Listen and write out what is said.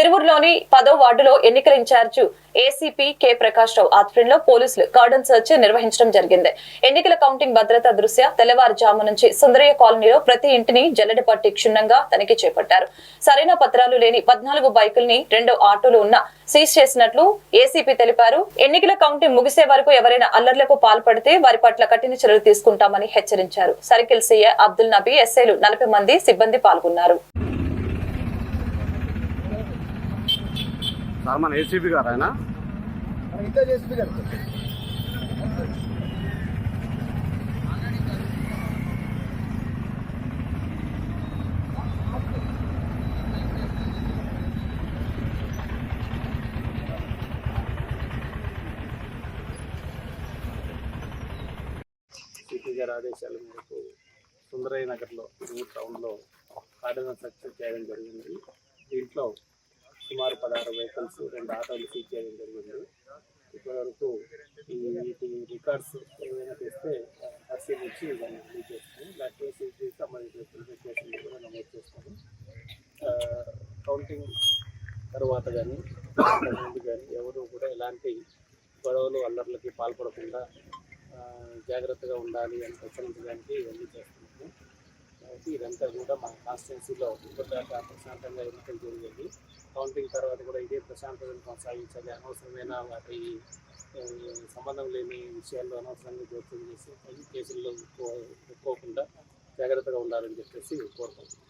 తిరువురులోని పదో వార్డులో ఎన్నికల incharge ACP K Prakash Rao ఆధ్వర్యంలో పోలీసులు కార్డన్ సెర్చ్ నిర్వహించడం జరిగింది. ఎన్నికల కౌంటింగ్ భద్రతా దృష్ట్యా తెల్లవారుజాము నుంచి సుందరయ్య కాలనీలో ప్రతి ఇంటిని జల్లెడ పట్టి క్షుణ్ణంగా తనిఖీ చేపట్టారు. సరైన పత్రాలు లేని పద్నాలుగు బైకుల్ని రెండు ఆటోలు ఉన్న సీజ్ చేసినట్లు ఏసీపీ తెలిపారు. ఎన్నికల కౌంటింగ్ ముగిసే వరకు ఎవరైనా అల్లర్లకు పాల్పడితే వారి పట్ల కఠిన చర్యలు తీసుకుంటామని హెచ్చరించారు. సర్కిల్ సీఏ అబ్దుల్ నబీ ఎస్ఐలు నలభై మంది సిబ్బంది పాల్గొన్నారు. సార్ మన ఏసీపీ గారు ఆయన గారి ఆదేశాల మేరకు సుందరయ్య నగర్లో టౌన్లో ఆర్డినెన్స్ సక్సెస్ చేయడం జరిగింది. దీంట్లో సుమారు పదహారు వెహికల్స్ రెండు ఆటోలు సీజ్ చేయడం జరిగింది. ఇప్పటివరకు ఈ వీటి రికార్డ్స్ ఏమైనా తెస్తే పరిశీలించి దాన్ని రిలీజ్ చేస్తాము. దాంట్లో సీజ్ చేసి సంబంధించిన పోలీస్ కూడా నమోదు చేస్తాము. కౌంటింగ్ తర్వాత కానీ ముందు కానీ ఎవరు కూడా ఎలాంటి గొడవలు అల్లర్లకి పాల్పడకుండా జాగ్రత్తగా ఉండాలి అని హెచ్చరించడానికి ఇవన్నీ చేస్తున్నాము. కాబట్టి ఇదంతా కూడా మా కాన్స్టిట్యున్సీలో ఇప్పటిదాకా ప్రశాంతంగా ఎన్నికలు జరిగేది. కౌంటింగ్ తర్వాత కూడా ఇదే ప్రశాంతతను కొనసాగించాలి. అనవసరమైన వాటి సంబంధం లేని విషయాల్లో అనవసరంగా జోక్యం చేసి కేసుల్లో ఎక్కువ- ఎక్కువకుండా జాగ్రత్తగా ఉండాలని చెప్పేసి కోరుకుంటున్నాం.